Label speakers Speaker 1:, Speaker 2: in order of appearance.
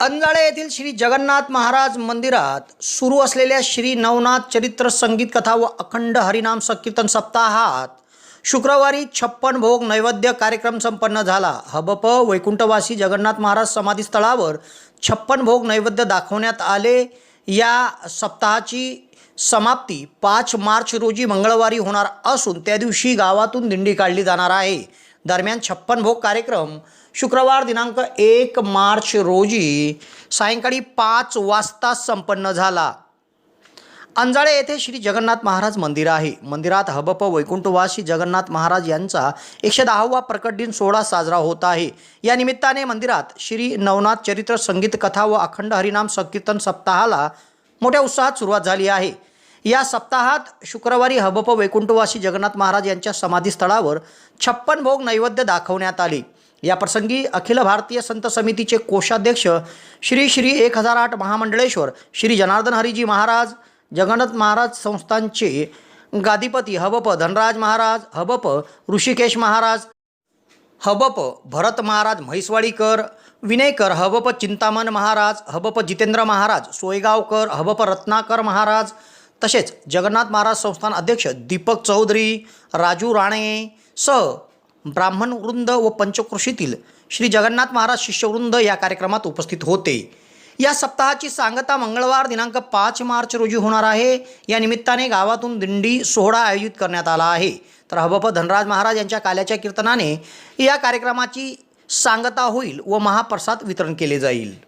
Speaker 1: अंजाळे येथील श्री जगन्नाथ महाराज मंदिरात सुरू असलेल्या श्री नवनाथ चरित्र संगीत कथा व अखंड हरिनाम संकीर्तन सप्ताहात शुक्रवारी छप्पन भोग नैवेद्य कार्यक्रम संपन्न झाला. हबप वैकुंठवासी जगन्नाथ महाराज समाधीस्थळावर छप्पन भोग नैवेद्य दाखवण्यात आले. या सप्ताहाची समाप्ती पाच मार्च रोजी मंगळवारी होणार असून त्या दिवशी गावातून दिंडी काढली जाणार आहे. दरम्यान छप्पन भोग कार्यक्रम शुक्रवार दिनांक एक मार्च रोजी सायंकाळी पाच वाजता संपन्न झाला. अंजाळे येथे श्री जगन्नाथ महाराज मंदिर आहे. मंदिरात हबप वैकुंठवासी जगन्नाथ महाराज यांचा एकशे दहावा प्रकट दिन सोहळा साजरा होत आहे. या निमित्ताने मंदिरात श्री नवनाथ चरित्र संगीत कथा व अखंड हरिनाम संकीर्तन सप्ताहाला मोठ्या उत्साहात सुरुवात झाली आहे. या सप्ताहात शुक्रवारी हबप वैकुंठवासी जगन्नाथ महाराज यांच्या समाधीस्थळावर छप्पन भोग नैवेद्य दाखवण्यात आले. या प्रसंगी अखिल भारतीय संत समितीचे कोषाध्यक्ष श्री श्री एक हजार आठ महामंडळेश्वर श्री जनार्दन हरिजी महाराज जगन्नाथ महाराज संस्थांचे गादीपती हबप धनराज महाराज हबप ऋषिकेश महाराज हबप भरत महाराज म्हैसवाडीकर विनयकर हबप चिंतामण महाराज हबप जितेंद्र महाराज सोयगावकर हबप रत्नाकर महाराज तसेच जगन्नाथ महाराज संस्थान अध्यक्ष दीपक चौधरी राजू राणे सह ब्राह्मण वृंद व पंचकृषीतील श्री जगन्नाथ महाराज शिष्यवृंद या कार्यक्रमात उपस्थित होते. या सप्ताहाची सांगता मंगळवार दिनांक पाच मार्च रोजी होणार आहे. या निमित्ताने गावातून दिंडी सोहळा आयोजित करण्यात आला आहे. तर हबप धनराज महाराज यांच्या काल्याच्या कीर्तनाने या कार्यक्रमाची सांगता होईल व महाप्रसाद वितरण केले जाईल.